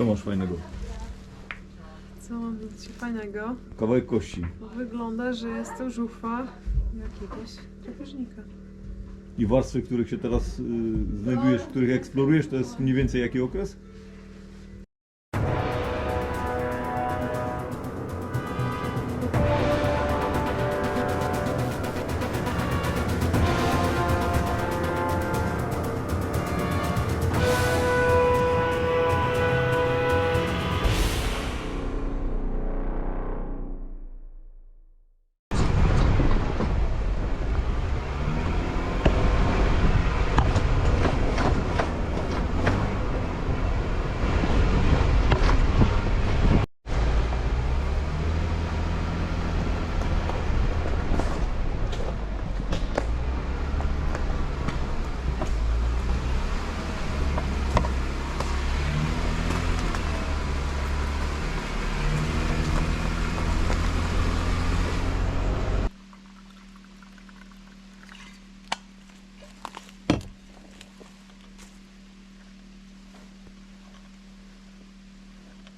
Co masz fajnego? Co mam do dzisiaj fajnego? Kawałek kości. Bo wygląda, że jest to żuchwa jakiegoś drapieżnika. I warstwy, których się teraz y, znajdujesz, których eksplorujesz, to jest mniej więcej jaki okres?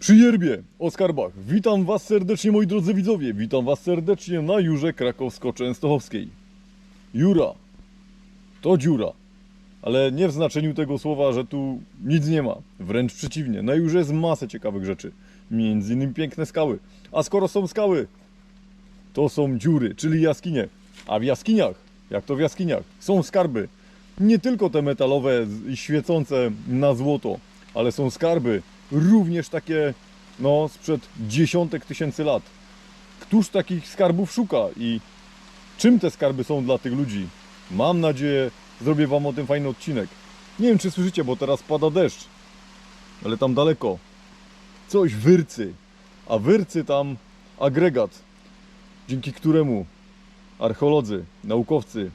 Przy yerbie o skarbach. Witam Was serdecznie moi drodzy widzowie. Witam Was serdecznie na Jurze Krakowsko-Częstochowskiej. Jura. To dziura. Ale nie w znaczeniu tego słowa, że tu nic nie ma. Wręcz przeciwnie. Na Jurze jest masę ciekawych rzeczy. Między innymi piękne skały. A skoro są skały, to są dziury, czyli jaskinie. A w jaskiniach, jak to w jaskiniach, są skarby. Nie tylko te metalowe i świecące na złoto, ale są skarby również takie, no, sprzed dziesiątek tysięcy lat. Któż takich skarbów szuka i czym te skarby są dla tych ludzi? Mam nadzieję, zrobię Wam o tym fajny odcinek. Nie wiem, czy słyszycie, bo teraz pada deszcz, ale tam daleko coś wyrcy, a wyrcy tam agregat, dzięki któremu archeolodzy, naukowcy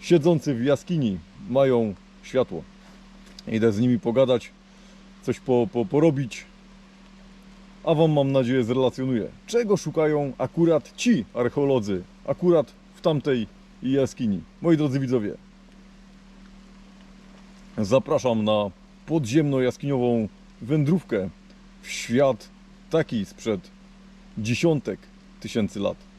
siedzący w jaskini mają światło. Idę z nimi pogadać, coś po, po, porobić, a Wam mam nadzieję zrelacjonuję, czego szukają akurat ci archeolodzy, akurat w tamtej jaskini. Moi drodzy widzowie, zapraszam na podziemno-jaskiniową wędrówkę w świat taki sprzed dziesiątek tysięcy lat.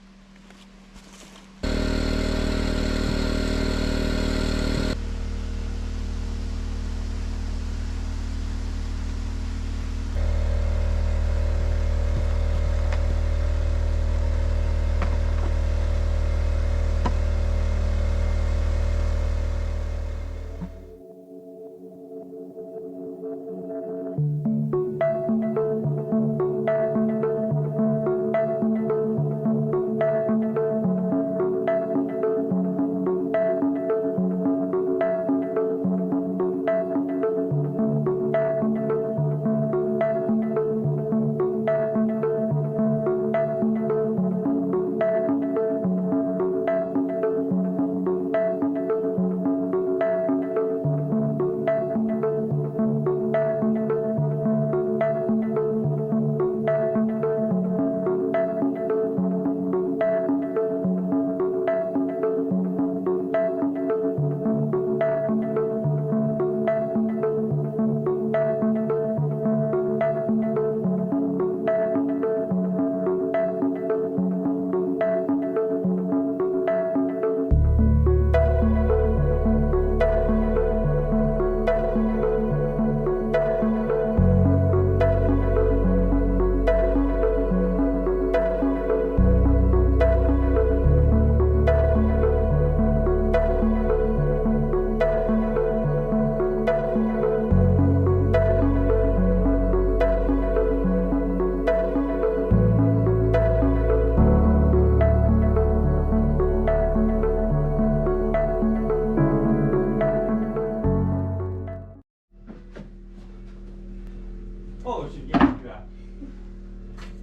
O, się nie gra.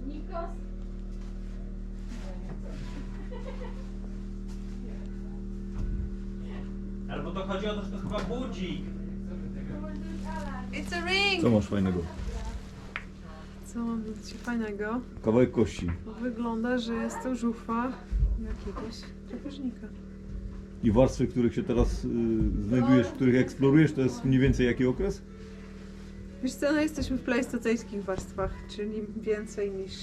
Nikos? Albo to chodzi o to, że to chyba budzik. It's a ring! Co masz fajnego? Co mam do dzisiaj fajnego? Kawałek kości. Wygląda, że jest to żuchwa jakiegoś drapieżnika. I warstwy, których się teraz y, znajdujesz, których eksplorujesz, to jest mniej więcej jaki okres? Wiesz co, no jesteśmy w pleistocejskich warstwach, czyli więcej niż,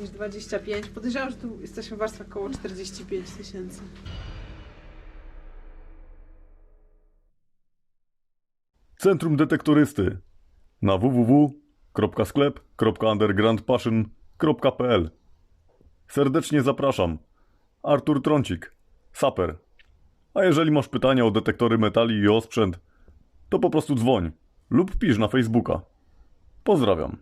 niż 25. Podejrzewam, że tu jesteśmy w warstwach około 45 tysięcy. Centrum Detektorysty na www.sklep.undergroundpassion.pl Serdecznie zapraszam. Artur Trącik, saper. A jeżeli masz pytania o detektory metali i o sprzęt, to po prostu dzwoń lub pisz na Facebooka. Pozdrawiam.